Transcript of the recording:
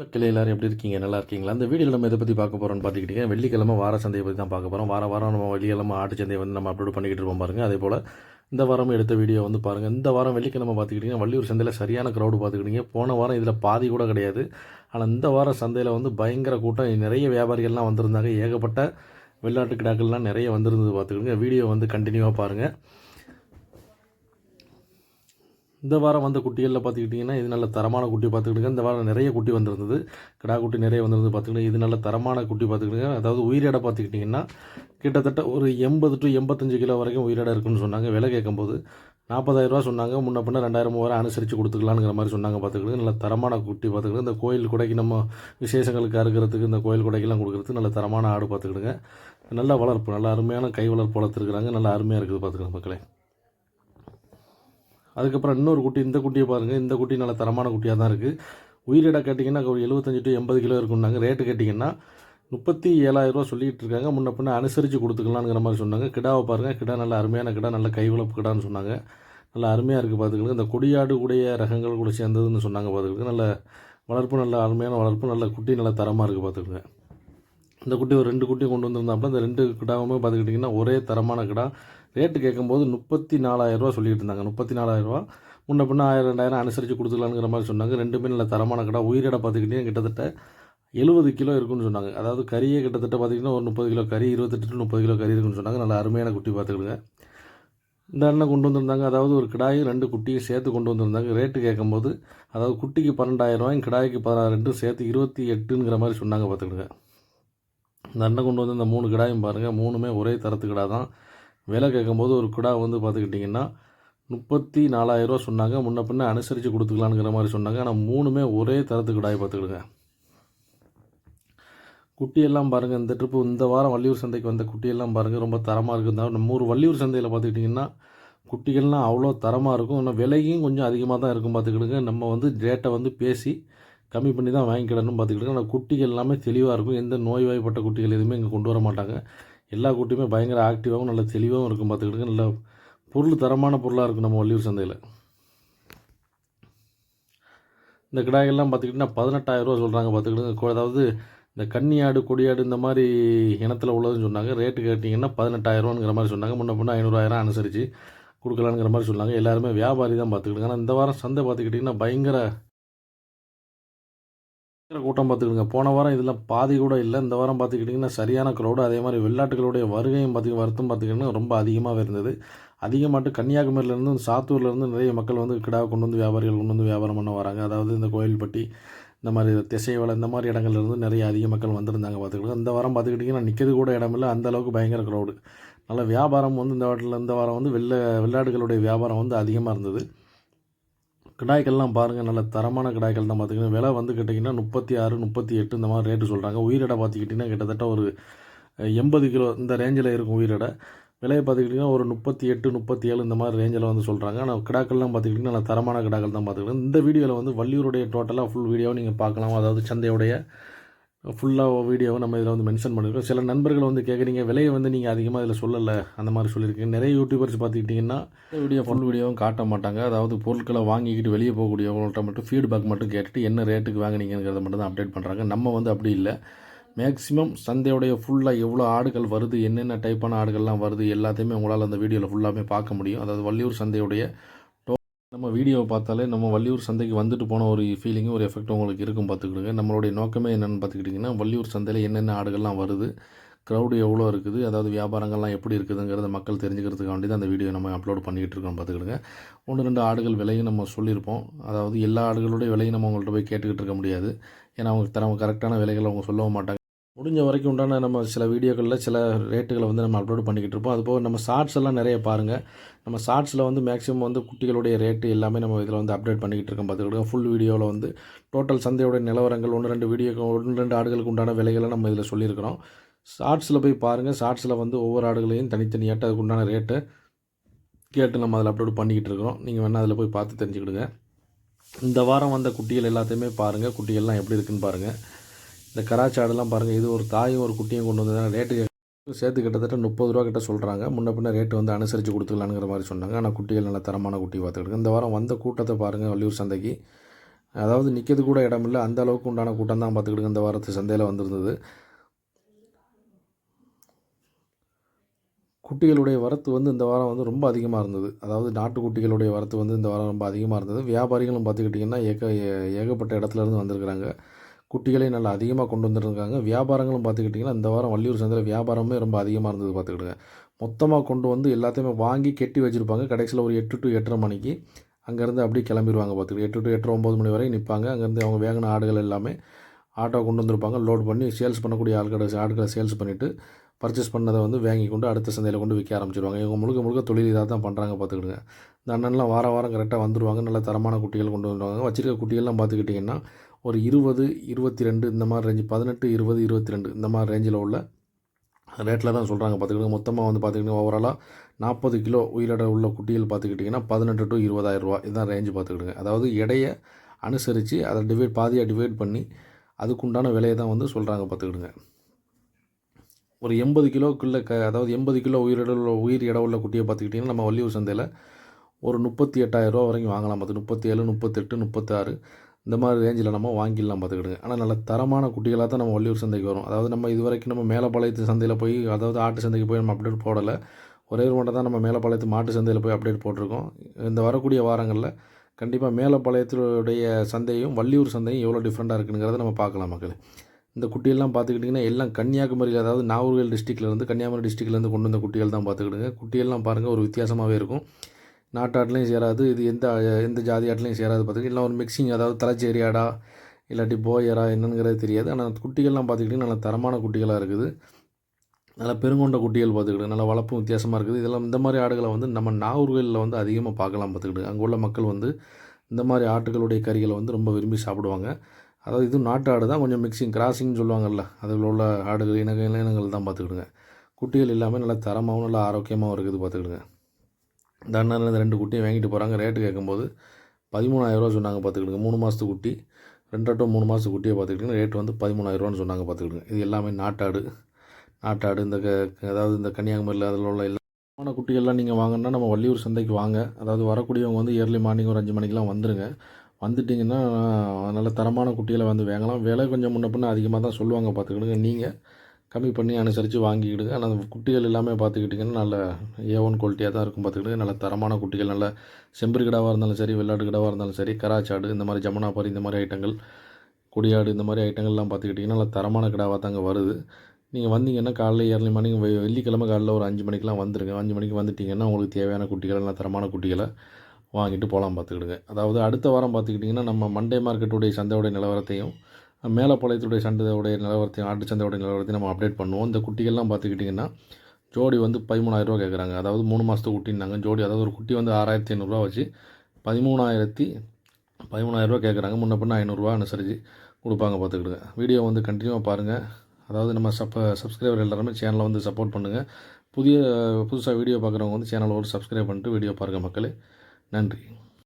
மக்கள் எல்லாரும் எப்படி இருக்கீங்க? நல்லா இருக்கீங்களா? அந்த வீடியோவில் நம்ம இதை பற்றி பார்க்க போகிறோம்னு பார்த்துக்கிட்டீங்க. வெள்ளிக்கிழமை வார சந்தையை பற்றி தான் பார்க்க போகிறோம் வார வாரம் நம்ம வெள்ளிக்கிழமை ஆட்டு சந்தையை வந்து நம்ம அப்லோட் பண்ணிக்கிட்டு இருப்போம் பாருங்கள் அதே போல் இந்த வாரம் எடுத்த வீடியோ வந்து பாருங்கள் இந்த வாரம் வெள்ளிக்கிழமை பார்த்துக்கிட்டிங்கன்னா வள்ளியூர் சந்தையில் சரியான க்ரௌடு பார்த்துக்கிட்டீங்க. போன வாரம் இதில் பாதி கூட கிடையாது. ஆனால் இந்த வாரம் சந்தையில் வந்து பயங்கர கூட்டம். நிறைய வியாபாரிகள்லாம் வந்திருந்தாங்க. ஏகப்பட்ட வெள்ளாட்டு கிடாக்கள்லாம் நிறைய வந்திருந்தது பார்த்துக்கிடுங்க. வீடியோ வந்து கண்டினியூவாக பாருங்கள் இந்த வாரம் வந்த குட்டிகளில் பார்த்துக்கிட்டிங்கன்னா இது நல்ல தரமான குட்டி பார்த்துக்கிட்டுங்க இந்த வாரம் நிறைய குட்டி வந்திருந்தது. கிடா குட்டி நிறைய வந்திருந்து பார்த்துக்கிட்டு இது நல்ல தரமான குட்டி பார்த்துக்கிட்டுங்க அதாவது உயிரிடை பார்த்துக்கிட்டிங்கன்னா கிட்டத்தட்ட ஒரு எண்பது டு எண்பத்தஞ்சு கிலோ வரைக்கும் உயிரிட இருக்குன்னு சொன்னாங்க. விலை கேட்கும்போது நாற்பதாயிரரூவா சொன்னாங்க. முன்ன பின்ன ரெண்டாயிரம் மூவாயிரம் அனுசரித்து கொடுத்துக்கலாங்கிற மாதிரி சொன்னாங்க பார்த்துக்கிட்டு நல்ல தரமான குட்டி பார்த்துக்கிட்டு இந்த கோயில் கொடைக்கு நம்ம விசேஷங்களுக்கு அறுக்கிறதுக்கு இந்த கோயில் கொடைக்கெல்லாம் கொடுக்குறதுக்கு நல்ல தரமான ஆடு பார்த்துக்கிடுங்க நல்ல வளர்ப்பு நல்ல அருமையான கை வளர்ப்பு வளர்த்துருக்குறாங்க. நல்ல அருமையாக இருக்குது பார்த்துக்கிடுங்க மக்களே. அதுக்கப்புறம் இன்னொரு குட்டி இந்த குட்டியை பாருங்கள் இந்த குட்டி நல்ல தரமான குட்டியாக தான் இருக்குது உயிரிடை கேட்டிங்கன்னா ஒரு எழுபத்தஞ்சு டு எண்பது கிலோ இருக்குன்னாங்க ரேட்டு கேட்டிங்கன்னா முப்பத்தி ஏழாயிரரூவா சொல்லிகிட்டு இருக்காங்க. முன்ன பின்ன அனுசரித்து கொடுத்துக்கலாங்கிற மாதிரி சொன்னாங்க. கிடாவை பாருங்கள் கிடா நல்ல அருமையான கிடா நல்ல கைவளப்பு கிடான்னு சொன்னாங்க. நல்ல அருமையாக இருக்குது பார்த்துக்கிட்டு இந்த கொடியாடு கூடிய ரகங்கள் கூட சேர்ந்ததுன்னு சொன்னாங்க பார்த்துக்கிட்டு நல்ல வளர்ப்பு நல்ல அருமையான வளர்ப்பு நல்ல குட்டி நல்ல தரமாக இருக்குது பார்த்துக்கோங்க இந்த குட்டி ஒரு ரெண்டு குட்டி கொண்டு வந்திருந்தாப்புல இந்த ரெண்டு கிடாவுமே பார்த்துக்கிட்டிங்கன்னா ஒரே தரமான கிடா. ரேட்டு கேட்கும்போது முப்பத்தி நாலாயிரரூவா சொல்லிட்டு இருந்தாங்க முப்பத்தி நாலாயிரரூவா முன்ன பின்ன ஆயிரம் ரெண்டாயிரம் அனுசரித்து கொடுத்துக்கலாங்கிற மாதிரி சொன்னாங்க. ரெண்டுமே நல்ல தரமான கடை. உயிரிட பார்த்துக்கிட்டிங்கன்னா கிட்டத்தட்ட எழுபது கிலோ இருக்குன்னு சொன்னாங்க. அதாவது கறியே கிட்டத்தட்ட பார்த்திங்கன்னா ஒரு முப்பது கிலோ கறி இருபத்தெட்டு முப்பது கிலோ கறி இருக்குன்னு சொன்னாங்க. நல்ல அருமையான குட்டி பார்த்துக்கிடுங்க. இந்த அண்ணன் கொண்டு வந்திருந்தாங்க. அதாவது ஒரு கிடாயும் ரெண்டு குட்டியும் சேர்த்து கொண்டு வந்திருந்தாங்க. ரேட்டு கேட்கும்போது அதாவது குட்டிக்கு பன்னெண்டாயிரம் ரூபாயும் கிடாய்க்கு பதினாறு ரெண்டும் சேர்த்து இருபத்தி எட்டுங்கிற மாதிரி சொன்னாங்க பார்த்துக்கிடுங்க. இந்த அண்ணன் கொண்டு வந்து இந்த மூணு கிடாயும் பாருங்கள் மூணுமே ஒரே தரத்து கிடா தான். விலை கேட்கும்போது ஒரு கிடா வந்து பார்த்துக்கிட்டிங்கன்னா முப்பத்தி நாலாயிரரூவா சொன்னாங்க. முன்ன பின்ன அனுசரித்து கொடுத்துக்கலாங்கிற மாதிரி சொன்னாங்க. ஆனால் மூணுமே ஒரே தரத்து கிடாய் பார்த்துக்கிடுங்க. குட்டியெல்லாம் பாருங்கள் இந்த ட்ரிப்பு இந்த வாரம் வள்ளியூர் சந்தைக்கு வந்த குட்டியெல்லாம் பாருங்கள் ரொம்ப தரமாக இருக்குது. நம்ம ஊர் வள்ளியூர் சந்தையில் பார்த்துக்கிட்டிங்கன்னா குட்டிகள்லாம் அவ்வளோ தரமாக இருக்கும். ஆனால் விலையும் கொஞ்சம் அதிகமாக தான் இருக்கும் பார்த்துக்கிடுங்க. நம்ம வந்து ரேட்டை வந்து பேசி கம்மி பண்ணி தான் வாங்கிக்கிடணும் பார்த்துக்கிடுங்க ஆனால் குட்டிகள் எல்லாமே தெளிவாக இருக்கும். எந்த நோய்வாய்ப்பட்ட குட்டிகள் எதுவுமே இங்கே கொண்டு வர மாட்டாங்க. எல்லா குட்டியுமே பயங்கர ஆக்டிவாகவும் நல்ல தெளிவாகவும் இருக்கும் பார்த்துக்கிடுங்க நல்ல பொருள் தரமான பொருளாக இருக்கும் நம்ம வள்ளியூர் சந்தையில். இந்த கிடாய்கள்லாம் பார்த்துக்கிட்டிங்கன்னா பதினெட்டாயிரரூவா சொல்கிறாங்க பார்த்துக்கிட்டு அதாவது இந்த கன்னியாடு கொடியாடு இந்த மாதிரி இனத்தில் உள்ளதுன்னு சொன்னாங்க. ரேட்டு கேட்டிங்கன்னா பதினெட்டாயிரரூவாங்கிற மாதிரி சொன்னாங்க. முன்ன பின்ன ஐநூறாயிரம் அனுசரித்து கொடுக்கலாங்கிற மாதிரி சொன்னாங்க. எல்லாருமே வியாபாரி தான் பார்த்துக்கிடுங்க ஆனால் இந்த வாரம் சந்தை பார்த்துக்கிட்டிங்கன்னா பயங்கர கூட்டம் பார்த்துக்கிடுங்க. போன வாரம் இதில் பாதி கூட இல்லை. இந்த வாரம் பார்த்துக்கிட்டிங்கன்னா சரியான க்ரௌடு அதே மாதிரி வெளிநாட்டுகளுடைய வருகையும் பார்த்து வருத்தம் பார்த்துக்கிட்டிங்கன்னா ரொம்ப அதிகமாகவே இருந்தது. அதிகமாட்டு கன்னியாகுமரியிலேருந்து சாத்தூர்லேருந்து நிறைய மக்கள் வந்து கிடா கொண்டு வந்து வியாபாரிகள் கொண்டு வந்து வியாபாரம் பண்ண வராங்க. அதாவது இந்த கோயில்பட்டி இந்த மாதிரி திசைவலை இந்த மாதிரி இடங்கள்லேருந்து நிறைய அதிக மக்கள் வந்திருந்தாங்க பார்த்துக்கிட்டு இந்த வாரம் பார்த்துக்கிட்டிங்கன்னா நிற்கிறது கூட இடமில்லை அந்த அளவுக்கு பயங்கர க்ரௌடு நல்ல வியாபாரம் வந்து இந்த வாட்டில் இந்த வாரம் வந்து வெளில வெளிநாடுகளுடைய வியாபாரம் வந்து அதிகமாக இருந்தது. கிடாய்கள்லாம் பாருங்கள் நல்ல தரமான கிடாய்கள் தான் பார்த்திங்கன்னா விலை வந்து கேட்டிங்கன்னா முப்பத்தி ஆறு முப்பத்தி எட்டு இந்த மாதிரி ரேட்டு சொல்கிறாங்க உயிரிடை பார்த்துக்கிட்டிங்கன்னா கிட்டத்தட்ட ஒரு எண்பது கிலோ இந்த ரேஞ்சில் இருக்கும் உயிரிடை. விலையை பார்த்துக்கிட்டிங்கன்னா ஒரு முப்பத்தி எட்டு முப்பத்தி ஏழு இந்த மாதிரி ரேஞ்சில் வந்து சொல்கிறாங்க ஆனால் கிடாக்கள்லாம் பார்த்துக்கிட்டிங்கன்னா நல்ல தரமான கிடாக்கள் தான் பார்த்துக்கிட்டேன். இந்த வீடியோவில் வந்து வள்ளியூருடைய டோட்டலாக ஃபுல் வீடியோவை நீங்கள் பார்க்கலாம். அதாவது சந்தையுடைய ஃபுல்லாக வீடியோவை நம்ம இதில் வந்து மென்ஷன் பண்ணியிருக்கோம் சில நண்பர்கள் வந்து கேட்குறீங்க விலையை வந்து நீங்கள் அதிகமாக இதில் சொல்லலை அந்த மாதிரி சொல்லியிருக்கீங்க நிறைய யூடியூபர்ஸ் பார்த்துக்கிட்டிங்கன்னா வீடியோ ஃபுல் வீடியோவும் காட்ட மாட்டாங்க. அதாவது பொருட்களை வாங்கிக்கிட்டு வெளியே போகக்கூடியவங்கள்ட்ட மட்டும் ஃபீட்பேக் மட்டும் கேட்டுட்டு என்ன ரேட்டுக்கு வாங்கினீங்கிறத மட்டும் தான் அப்டேட் பண்ணுறாங்க நம்ம வந்து அப்படி இல்லை. மேக்ஸிமம் சந்தையுடைய ஃபுல்லாக எவ்வளோ ஆடுகள் வருது என்னென்ன டைப்பான ஆடுகள்லாம் வருது எல்லாத்தையுமே உங்களால் அந்த வீடியோவில் ஃபுல்லாமே பார்க்க முடியும். அதாவது வள்ளியூர் சந்தையுடைய நம்ம வீடியோவை பார்த்தாலே நம்ம வள்ளியூர் சந்தைக்கு வந்துட்டு போன ஒரு ஃபீலிங்கும் ஒரு எஃபெக்ட்டும் உங்களுக்கு இருக்கும் பார்த்துக்கிடுங்க. நம்மளுடைய நோக்கமே என்னென்னு பார்த்துக்கிட்டிங்கன்னா வள்ளியூர் சந்தையில் என்னென்ன ஆடுகள்லாம் வருது க்ரௌடு எவ்வளோ இருக்குது அதாவது வியாபாரங்கள்லாம் எப்படி இருக்குதுங்கிறத மக்கள் தெரிஞ்சுக்கிறதுக்காக வேண்டி தான் அந்த வீடியோ நம்ம அப்லோட் பண்ணிக்கிட்டு இருக்கோம் பார்த்துக்கிடுங்க. ஒன்று ரெண்டு ஆடுகள் விலையும் நம்ம சொல்லியிருப்போம். அதாவது எல்லா ஆடுகளுடைய விலையும் நம்ம அவங்கள்ட்ட போய் கேட்டுக்கிட்டு இருக்க முடியாது. ஏன்னா அவங்க தர கரெக்டான விலைகள் அவங்க சொல்லவும் மாட்டாங்க. முடிஞ்ச வரைக்கும் உண்டான நம்ம சில வீடியோக்களில் சில ரேட்டுகளை வந்து நம்ம அப்லோட் பண்ணிக்கிட்டு இருப்போம். அதுபோக நம்ம ஷார்ட்ஸ் எல்லாம் நிறைய பாருங்கள் நம்ம ஷார்ட்ஸில் வந்து மேக்ஸிமம் வந்து குட்டிகளுடைய ரேட்டு எல்லாமே நம்ம இதில் வந்து அப்டேட் பண்ணிக்கிட்டு இருக்கோம். பார்த்துக்கிட்டு ஃபுல் வீடியோவில் வந்து டோட்டல் சந்தையோட நிலவரங்கள் ஒன்று ரெண்டு வீடியோ ஒன்று ரெண்டு ஆடுகளுக்கு உண்டான விலைகளை நம்ம இதில் சொல்லியிருக்கிறோம். ஷார்ட்ஸில் போய் பாருங்கள் ஷார்ட்ஸில் வந்து ஒவ்வொரு ஆடுகளையும் தனித்தனியாட்டு அதுக்கு உண்டான ரேட்டு கேட்டு நம்ம அதில் அப்லோட் பண்ணிக்கிட்டு இருக்கிறோம். நீங்கள் வேணால் அதில் போய் பார்த்து தெரிஞ்சுக்கிடுங்க. இந்த வாரம் வந்த குட்டிகள் எல்லாத்தையுமே பாருங்கள் குட்டிகள்லாம் எப்படி இருக்குன்னு பாருங்கள் இந்த கராச்சி ஆடுலாம் பாருங்கள் இது ஒரு தாயும் ஒரு குட்டியும் கொண்டு வந்ததுனால ரேட்டு சேர்த்து கிட்டத்தட்ட முப்பது ரூபா கிட்ட சொல்கிறாங்க முன்ன பின்ன ரேட்டு வந்து அனுசரித்து கொடுத்துக்கலாங்கிற மாதிரி சொன்னாங்க. ஆனால் குட்டிகள் நல்ல தரமான குட்டி பார்த்துக்கிட்டு இந்த வாரம் வந்த கூட்டத்தை பாருங்கள் வள்ளியூர் சந்தைக்கு. அதாவது நிற்கிறது கூட இடம் இல்லை. அந்த அளவுக்கு உண்டான கூட்டம் தான் பார்த்துக்கிடுங்க இந்த வாரத்து சந்தையில் வந்திருந்தது. குட்டிகளுடைய வரத்து வந்து இந்த வாரம் வந்து ரொம்ப அதிகமாக இருந்தது. அதாவது நாட்டுக்குட்டிகளுடைய வரத்து வந்து இந்த வாரம் ரொம்ப அதிகமாக இருந்தது. வியாபாரிகளும் பார்த்துக்கிட்டிங்கன்னா ஏக ஏகப்பட்ட இடத்துல இருந்து வந்திருக்கிறாங்க. குட்டிகளை நல்லா அதிகமாக கொண்டு வந்துருக்காங்க. வியாபாரங்களும் பார்த்துக்கிட்டிங்கன்னா இந்த வாரம் வள்ளியூர் சந்தையில் வியாபாரமே ரொம்ப அதிகமாக இருந்தது பார்த்துக்கிடுங்க. மொத்தமாக கொண்டு வந்து எல்லாத்தையுமே வாங்கி கெட்டி வச்சுருப்பாங்க. கடைசியில் ஒரு எட்டு டு எட்டரை மணிக்கு அங்கேருந்து அப்படியே கிளம்பிடுவாங்க பார்த்துக்கிட்டு எட்டு டு எட்டரை ஒம்பது மணி வரை நிற்பாங்க அங்கேருந்து அவங்க வேகன ஆடுகள் எல்லாமே ஆட்டோ கொண்டு வந்திருப்பாங்க. லோட் பண்ணி சேல்ஸ் பண்ணக்கூடிய ஆட்களை ஆட்களை சேல்ஸ் பண்ணிவிட்டு பர்ச்சேஸ் பண்ணதை வந்து வாங்கி கொண்டு அடுத்த சந்தையில் கொண்டு விற்க ஆரம்பிச்சிருவாங்க. இவங்க முழுக்க முழுக்க தொழில் இதாக தான் பண்ணுறாங்க பார்த்துக்கிடுங்க. இந்த அண்ணன்லாம் வாரம் வாரம் கரெக்டாக வந்துருவாங்க. நல்ல தரமான குட்டிகள் கொண்டு வந்துருவாங்க. வச்சிருக்க குட்டிகள்லாம் பார்த்துக்கிட்டிங்கன்னா ஒரு இருபது இருபத்தி ரெண்டு இந்த மாதிரி ரேஞ்சு பதினெட்டு இருபது இருபத்தி ரெண்டு இந்த மாதிரி ரேஞ்சில் உள்ள ரேட்டில் தான் சொல்கிறாங்க பார்த்துக்கிட்டு மொத்தமாக வந்து பார்த்துக்கிட்டிங்கன்னா ஓவராலாக நாற்பது கிலோ உயிரிட உள்ள குட்டிகள் பார்த்துக்கிட்டிங்கன்னா பதினெட்டு டு இருபதாயிரரூவா இதுதான் ரேஞ்சு பார்த்துக்கிடுங்க. அதாவது எடையை அனுசரித்து அதை டிவைட் பாதியாக டிவைட் பண்ணி அதுக்குண்டான விலையை தான் வந்து சொல்கிறாங்க பார்த்துக்கிடுங்க. ஒரு எண்பது கிலோக்குள்ளே க அதாவது எண்பது கிலோ உயிரிட உள்ள உயிர் இட உள்ள குட்டியை பார்த்துக்கிட்டிங்கன்னா நம்ம வள்ளியூர் சந்தையில் ஒரு முப்பத்தி எட்டாயிரரூவா வரைக்கும் வாங்கலாம். பார்த்து முப்பத்தி ஏழு முப்பத்தெட்டு முப்பத்தாறு இந்த மாதிரி ரேஞ்சில் நம்ம வாங்கிடலாம் பார்த்துக்கிடுங்க. ஆனால் நல்ல தரமான குட்டிகளாக தான் நம்ம வள்ளியூர் சந்தைக்கு வரும். அதாவது நம்ம இது வரைக்கும் நம்ம மேலப்பாளையத்து சந்தையில் போய் அதாவது ஆட்டு சந்தைக்கு போய் நம்ம அப்டேட் போடலை. ஒரே ஒரு மட்டும் தான் நம்ம மேலப்பாளையத்து மாட்டு சந்தையில் போய் அப்டேட் போட்டிருக்கோம். இந்த வரக்கூடிய வாரங்களில் கண்டிப்பாக மேலப்பாளையத்துடைய சந்தையும் வள்ளியூர் சந்தையும் எவ்வளோ டிஃப்ரெண்ட்டாக இருக்குங்கிறத நம்ம பார்க்கலாம் மக்கள். இந்த குட்டியெல்லாம் பார்த்துக்கிட்டிங்கன்னா எல்லாம் கன்னியாகுமரியில் அதாவது நாகர்கோவில் டிஸ்ட்ரிக்ட்லேருந்து கன்னியாகுமரி டிஸ்ட்ரிக்ட்லேருந்து கொண்டு வந்த குட்டிகள் தான் பார்த்துக்கிடுங்க. குட்டியெல்லாம் பாருங்கள் ஒரு வித்தியாசமாகவே இருக்கும். நாட்டாட்லையும் சேராது இது எந்த எந்த ஜாதி ஆட்லையும் சேராது பார்த்துக்கிட்டு இல்லை ஒரு மிக்சிங் அதாவது தலைச்சேரி ஆடா இல்லாட்டி போயரா என்னங்கிறது தெரியாது. ஆனால் குட்டிகள்லாம் பார்த்துக்கிட்டிங்கன்னா நல்ல தரமான குட்டிகளாக இருக்குது. நல்ல பெருங்கொண்ட குட்டிகள் பார்த்துக்கிட்டு நல்ல வளர்ப்பும் வித்தியாசமாக இருக்குது. இதெல்லாம் இந்த மாதிரி ஆடுகளை வந்து நம்ம நாகூர்களில் வந்து அதிகமாக பார்க்கலாம் பார்த்துக்கிட்டு. அங்கே உள்ள மக்கள் வந்து இந்த மாதிரி ஆட்டுகளுடைய கறிகளை வந்து ரொம்ப விரும்பி சாப்பிடுவாங்க. அதாவது இது நாட்டு ஆடு தான் கொஞ்சம் மிக்சிங் கிராசிங்னு சொல்லுவாங்கல்ல அதில் உள்ள ஆடுகள் இனங்கள் இனங்கள் தான் பார்த்துக்கிடுங்க. குட்டிகள் எல்லாமே நல்ல தரமாகவும் நல்ல ஆரோக்கியமாகவும் இருக்குது பார்த்துக்கிடுங்க. இந்த ரெண்டு குட்டியும் வாங்கிட்டு போகிறாங்க ரேட்டு கேட்கும்போது பதிமூணாயிரரூவா சொன்னாங்க பார்த்துக்கிடுங்க மூணு மாதத்து குட்டி ரெண்டு டு மூணு மாதத்து குட்டியை பார்த்துக்கிட்டிங்கன்னா ரேட் வந்து பதிமூணாயிரரூவான்னு சொன்னாங்க பார்த்துக்கிடுங்க இது எல்லாமே நாட்டாடு. நாட்டாடு இந்த க அதாவது இந்த கன்னியாகுமரியில் அதில் உள்ள எல்லாமான குட்டிகள்லாம் நீங்கள் வாங்கினா நம்ம வள்ளியூர் சந்தைக்கு வாங்க. அதாவது வரக்கூடியவங்க வந்து இயர்லி மார்னிங் ஒரு அஞ்சு மணிக்கெலாம் வந்துடுங்க வந்துட்டிங்கன்னா நல்ல தரமான குட்டிகளை வந்து வாங்கலாம். விலை கொஞ்சம் முன்ன பின்ன அதிகமாக தான் சொல்லுவாங்க பார்த்துக்கிடுங்க நீங்கள் கம்மி பண்ணி அனுசரித்து வாங்கிக்கிடுங்க ஆனால் அந்த குட்டிகள் எல்லாமே பார்த்துக்கிட்டிங்கன்னா நல்ல ஏ ஒன் குவாலிட்டியாக தான் இருக்கும் பார்த்துக்கிடுங்க நல்ல தரமான குட்டிகள் நல்ல செம்பரு கிடாவாக இருந்தாலும் சரி வெள்ளாட்டு கிடாவாக இருந்தாலும் சரி கராச்சாடு இந்த மாதிரி ஜமுனாபாரி இந்த மாதிரி ஐட்டங்கள் கொடியாடு இந்த மாதிரி ஐட்டங்கள்லாம் பார்த்துக்கிட்டிங்கன்னா நல்ல தரமான கிடாவாக தாங்க வருது. நீங்கள் வந்தீங்கன்னா காலைல ஏர்லி மார்னிங் வெ- வெள்ளிக்கிழமை காலைல ஒரு அஞ்சு மணிக்கெலாம் வந்துருங்க. அஞ்சு மணிக்கு வந்துட்டிங்கன்னா உங்களுக்கு தேவையான குட்டிகள் நல்ல தரமான குட்டிகளை வாங்கிட்டு போகலாம் பார்த்துக்கிடுங்க அதாவது அடுத்த வாரம் பார்த்துக்கிட்டிங்கன்னா நம்ம மண்டே மார்க்கெட்டுடைய சந்தையுடைய நிலவரத்தையும் மேலப்பாளையத்துடைய சண்டையோடைய நிலவரத்தையும் ஆட்டு சந்தையோடைய நிலவரத்தையும் நம்ம அப்டேட் பண்ணுவோம். இந்த குட்டிகள்லாம் பார்த்துக்கிட்டிங்கன்னா ஜோடி வந்து பதிமூணாயிரரூவா கேட்குறாங்க. அதாவது மூணு மாதத்து குட்டின்னாங்க. ஜோடி அதாவது ஒரு குட்டி வந்து ஆறாயிரத்தி ஐநூறுரூவா வச்சு பதிமூணாயிரத்தி பதிமூணாயிரரூவா கேட்குறாங்க. முன்ன பின்ன ஐநூறுரூவா அனுசரித்து கொடுப்பாங்க பார்த்துக்கிடுங்க. வீடியோ வந்து கண்டினியூவாக பாருங்கள் அதாவது நம்ம சப்ப சப்ஸ்கிரைபர் எல்லாருமே சேனலை வந்து சப்போர்ட் பண்ணுங்கள் புதிய புதுசாக வீடியோ பார்க்குறவங்க வந்து சேனலை ஒரு சப்ஸ்கிரைப் பண்ணிட்டு வீடியோ பாருங்கள் மக்களே. நன்றி.